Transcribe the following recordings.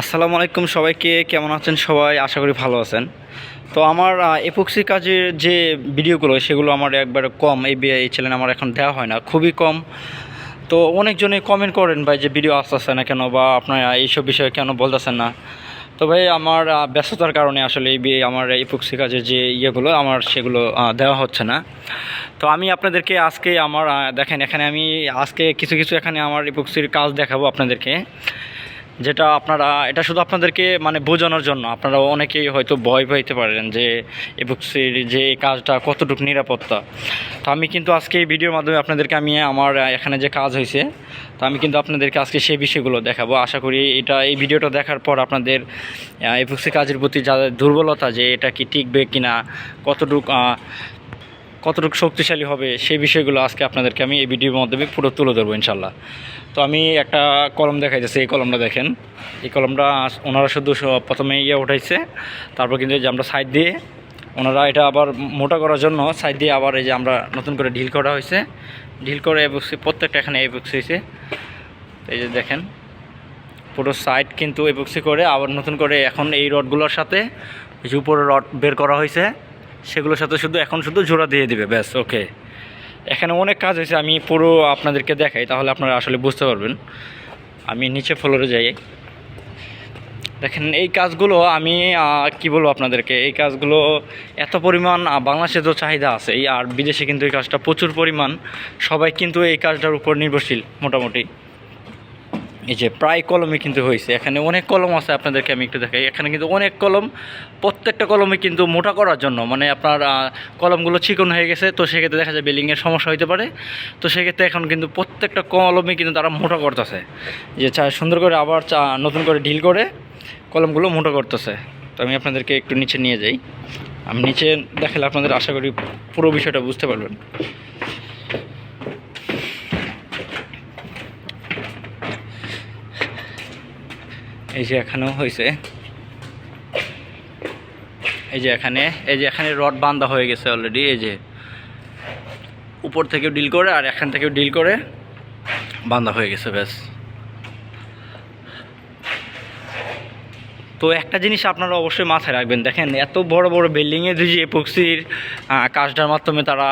আসসালামু আলাইকুম সবাইকে, কেমন আছেন সবাই? আশা করি ভালো আছেন। তো আমার এপক্সি কাজের যে ভিডিওগুলো, সেগুলো আমার একবারে কম, এই এই চ্যানেলে আমার এখন দেওয়া হয় না, খুবই কম। তো অনেকজনে কমেন্ট করেন, ভাই, যে ভিডিও আসতেছে না কেন? বা আপনারা এইসব বিষয়ে কেন বলতেছেন না? তো ভাই, আমার ব্যস্ততার কারণে আসলে এই আমার এপক্সি কাজের যে ইয়েগুলো, আমার সেগুলো দেওয়া হচ্ছে না। তো আমি আপনাদেরকে আজকে আমার দেখেন, এখানে আমি আজকে কিছু কিছু এখানে আমার এপক্সির কাজ দেখাবো আপনাদেরকে। যেটা আপনারা, এটা শুধু আপনাদেরকে মানে বোঝানোর জন্য, আপনারা অনেকেই হয়তো ভয় পাইতে পারেন যে এপক্সির যে কাজটা কতটুকু নিরাপত্তা। তো আমি কিন্তু আজকে এই ভিডিওর মাধ্যমে আপনাদেরকে আমি আমার এখানে যে কাজ হয়েছে তো আমি কিন্তু আপনাদেরকে আজকে সেই বিষয়গুলো দেখাবো। আশা করি এটা, এই ভিডিওটা দেখার পর আপনাদের এপক্সি কাজের প্রতি যাদের দুর্বলতা যে এটা কি টিকবে কি না কতটুকু কতটুকু শক্তিশালী হবে সেই বিষয়গুলো আজকে আপনাদেরকে আমি এই ভিডিওর মাধ্যমে পুরো তুলে ধরবো ইনশাল্লাহ তো আমি একটা কলম দেখাই যাচ্ছে এই কলমটা দেখেন। এই কলমটা ওনারা শুধু প্রথমে ইয়ে উঠাইছে, তারপর কিন্তু যে আমরা সাইড দিয়ে ওনারা এটা আবার মোটা করার জন্য সাইড দিয়ে আবার এই যে আমরা নতুন করে ঢিল করা হয়েছে। ঢিল করে এবক্সি প্রত্যেকটা এখানে এ এবক্সি হয়েছে। এই যে দেখেন, পুরো সাইড কিন্তু এ এবক্সি করে আবার নতুন করে এখন এই রডগুলোর সাথে উপরে রড বের করা হয়েছে। সেগুলোর সাথে শুধু এখন শুধু জোড়া দিয়ে দিবে, ব্যাস ওকে এখানে অনেক কাজ হয়েছে, আমি পুরো আপনাদেরকে দেখাই, তাহলে আপনারা আসলে বুঝতে পারবেন। আমি নিচে ফ্লোরে যাই। দেখেন, এই কাজগুলো আমি কি বলব আপনাদেরকে, এই কাজগুলো এত পরিমাণ বাংলাদেশে তো চাহিদা আছে, এই আর বিদেশে কিন্তু এই কাজটা প্রচুর পরিমাণ। সবাই কিন্তু এই কাজটার উপর নির্ভরশীল, মোটামুটি। এই যে প্রায় কলমে কিন্তু হয়েছে। এখানে অনেক কলম আছে আপনাদেরকে আমি একটু দেখাই। এখানে কিন্তু অনেক কলম, প্রত্যেকটা কলমে কিন্তু মোটা করার জন্য। মানে আপনার কলমগুলো চিকন হয়ে গেছে, তো সেক্ষেত্রে দেখা যায় বিল্ডিংয়ের সমস্যা হতে পারে। তো সেক্ষেত্রে এখন কিন্তু প্রত্যেকটা কলমে কিন্তু তারা মোটা করতেছে। যে চা সুন্দর করে আবার চা নতুন করে ঢিল করে কলমগুলো মোটা করতেছে। তো আমি আপনাদেরকে একটু নিচে নিয়ে যাই। আমি নিচে দেখালে আপনাদের আশা করি পুরো বিষয়টা বুঝতে পারবেন। এই যে এখানেও হয়েছে। এই যে এখানে, এই যে এখানে রড বান্ধা হয়ে গেছে অলরেডি এই যে উপর থেকেও ডিল করে আর এখান থেকেও ডিল করে বান্ধা হয়ে গেছে, ব্যাস। তো একটা জিনিস আপনারা অবশ্যই মাথায় রাখবেন, দেখেন এত বড় বড় বিল্ডিংয়ে যদি এপক্সির কাজটার মাধ্যমে তারা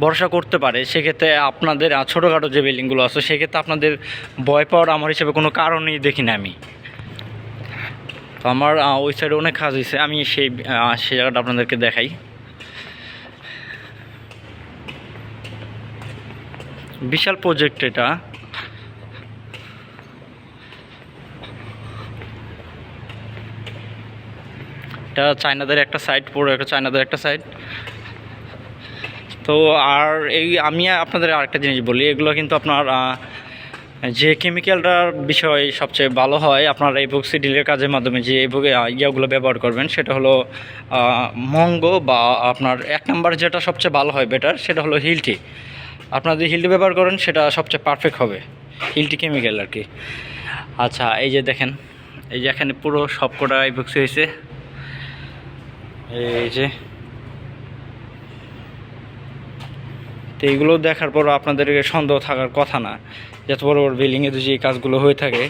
ভরসা করতে পারে, সেক্ষেত্রে আপনাদের ছোটোখাটো যে বিল্ডিংগুলো আছে, সেক্ষেত্রে আপনাদের ভয় পাওয়ার আমার হিসেবে কোনো কারণই দেখি না আমি। তো আমার ওই সাইডে অনেক কাজ হয়েছে, আমি সেই সেই জায়গাটা আপনাদেরকে দেখাই। বিশাল প্রজেক্ট এটা। এটা চায়নাদের একটা সাইড পুরো একটা চায়নাদের একটা সাইড তো আর এই আমি আপনাদের আরেকটা জিনিস বলি এগুলো কিন্তু আপনার যে কেমিক্যালটার বিষয় সবচেয়ে ভালো হয় আপনার এই বক্সি ডিলের কাজের মাধ্যমে যে এই আহ, ইয়েগুলো ব্যবহার করবেন সেটা হলো মঙ্গো বা আপনার এক নাম্বার যেটা সবচেয়ে ভালো হয় বেটার সেটা হলো হিলটি আপনারা যদি হিলটি ব্যবহার করেন সেটা সবচেয়ে পারফেক্ট হবে হিলটি কেমিক্যাল আর কি। আচ্ছা এই যে দেখেন এই যে এখানে পুরো সবকটা এই বক্সি হয়েছে। এই যে তো এইগুলো দেখার পর আপনাদের সন্দেহ থাকার কথা না। যত বড় বড় বিল্ডিংয়ে এই কাজগুলো হয়ে থাকে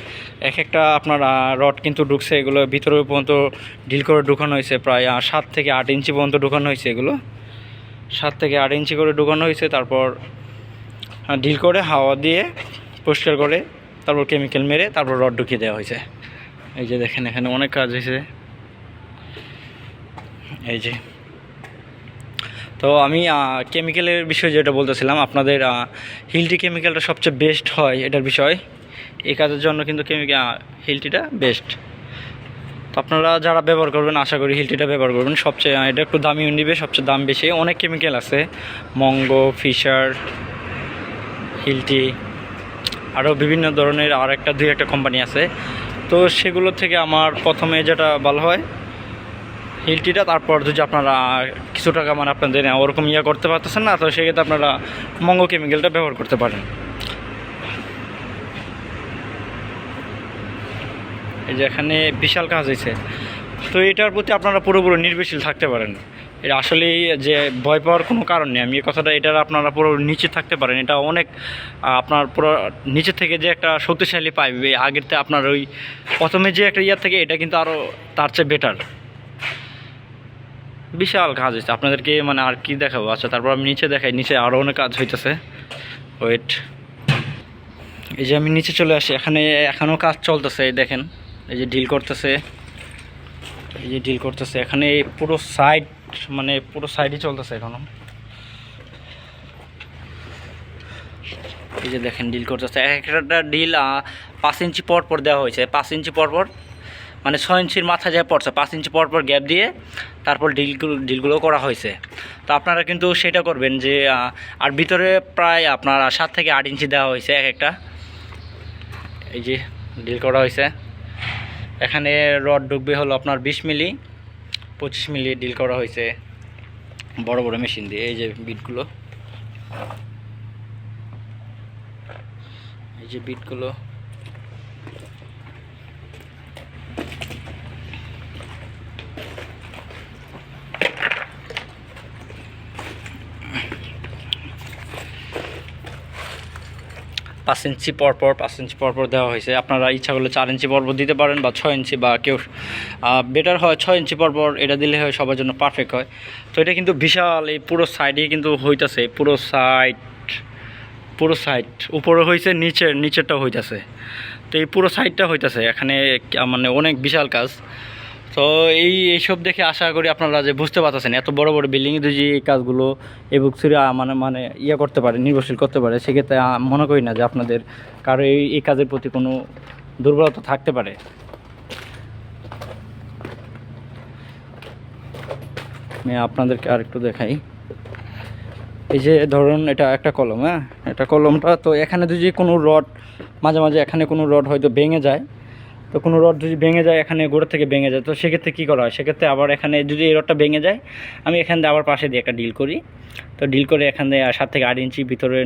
এক একটা আপনার রড কিন্তু ঢুকছে, এগুলো ভিতরে পর্যন্ত ডিল করে ঢুকানো হয়েছে প্রায় সাত থেকে আট ইঞ্চি পর্যন্ত ঢুকানো হয়েছে এগুলো। সাত থেকে আট ইঞ্চি করে ঢুকানো হয়েছে, তারপর ডিল করে হাওয়া দিয়ে পরিষ্কার করে তারপর কেমিক্যাল মেরে তারপর রড ঢুকিয়ে দেওয়া হয়েছে। এই যে দেখেন এখানে অনেক কাজ হয়েছে। এই যে তো আমি কেমিক্যালের বিষয়ে যেটা বলতেছিলাম, আপনাদের হিলটি কেমিক্যালটা সবচেয়ে বেস্ট হয় এটার বিষয়। এই কাজের জন্য কিন্তু কেমিক্যাল হিলটিটা বেস্ট তো আপনারা যারা ব্যবহার করবেন, আশা করি হিলটিটা ব্যবহার করবেন। সবচেয়ে এটা একটু দামি নিবে সবচেয়ে দাম বেশি। অনেক কেমিক্যাল আছে। মঙ্গো ফিশার হিলটি আরও বিভিন্ন ধরনের আর একটা দুই একটা কোম্পানি আছে। তো সেগুলো থেকে আমার প্রথমে যেটা ভালো হয় হিলটিটা, তারপর যদি আপনারা কিছু টাকা মানে আপনাদের ওরকম ইয়ে করতে পারতেছেন না, তো সেক্ষেত্রে আপনারা মঙ্গো কেমিক্যালটা ব্যবহার করতে পারেন। এই যে এখানে বিশাল কাজ হয়েছে। তো এটার প্রতি আপনারা পুরোপুরি নির্ভরশীল থাকতে পারেন। এটা আসলে যে ভয় পাওয়ার কোনো কারণ নেই। আমি এই কথাটা, এটার আপনারা পুরো নিচে থাকতে পারেন। এটা অনেক, আপনার পুরো নিচে থেকে যে একটা শক্তিশালী পাইপ আগেরতে আপনার ওই প্রথমে যে একটা ইয়ার থেকে, এটা কিন্তু আরও তার চেয়ে বেটার বিশাল কাজ হয়েছে। আপনাদেরকে মানে আর কি দেখাবো? আচ্ছা তারপর আমি নিচে দেখাই। নিচে আরও অনেক কাজ হইতেছে। ওয়েট এই যে আমি নিচে চলে আসি। এখানে এখনও কাজ চলতেছে, এই দেখেন। এই যে ডিল করতেছে। এই যে ডিল করতেছে। এখানে পুরো সাইড মানে পুরো সাইডই চলতেছে এখনও। এই যে দেখেন ডিল করতেছে। এক একটা ডিল পাঁচ ইঞ্চি পর পর দেওয়া হয়েছে। পাঁচ ইঞ্চি পর পর মানে ছয় ইঞ্চির মাথা যা পড়ছে, পাঁচ ইঞ্চি পর পর গ্যাপ দিয়ে তারপর ডিলগুলো ডিলগুলো করা হয়েছে। তো আপনারা কিন্তু সেটা করবেন যে আর ভিতরে প্রায় আপনার সাত থেকে আট ইঞ্চি দেওয়া হয়েছে এক একটা। এই যে ডিল করা হয়েছে। এখানে রড ডুববে হলো আপনার বিশ মিলি, পঁচিশ মিলি ডিল করা হয়েছে। বড় বড় মেশিন দিয়ে, এই যে বিটগুলো এই যে বিটগুলো পাঁচ ইঞ্চি পরপর পাঁচ ইঞ্চি পরপর দেওয়া হয়েছে। আপনারা ইচ্ছা করলে চার ইঞ্চি পরপর দিতে পারেন বা ছয় ইঞ্চি বা কেউ বেটার হয় ছয় ইঞ্চি পরপর এটা দিলে হয় সবার জন্য পারফেক্ট হয়। তো এটা কিন্তু বিশাল, এই পুরো সাইডে কিন্তু হইতাছে, পুরো সাইড পুরো সাইড উপরে হয়েছে নিচের, নিচেরটাও হইতাছে। তো এই পুরো সাইডটা হইতাছে। এখানে মানে অনেক বিশাল কাজ। তো এই এইসব দেখে আশা করি আপনারা যে বুঝতে পারতেছেন, এত বড় বড় বিল্ডিংয়ে যদি এই কাজগুলো এই বুকসিরে মানে মানে ইয়ে করতে পারে, নির্ভরশীল করতে পারে, সেক্ষেত্রে মনে করি না যে আপনাদের কারও এই এই কাজের প্রতি কোনো দুর্বলতা থাকতে পারে। আমি আপনাদেরকে আর একটু দেখাই। এই যে ধরুন এটা একটা কলম হ্যাঁ? এটা কলমটা তো এখানে যদি কোনো রড, মাঝে মাঝে এখানে কোনো রড হয়তো ভেঙে যায় তো কোনো রড যদি ভেঙে যায়, এখানে গোড়া থেকে ভেঙে যায়, তো সেক্ষেত্রে কী করা হয়? সেক্ষেত্রে আবার এখানে যদি এই রডটা ভেঙে যায়, আমি এখান দিয়ে আবার পাশে দিয়ে একটা ডিল করি। তো ডিল করে এখান দিয়ে সাত থেকে আট ইঞ্চি ভিতরে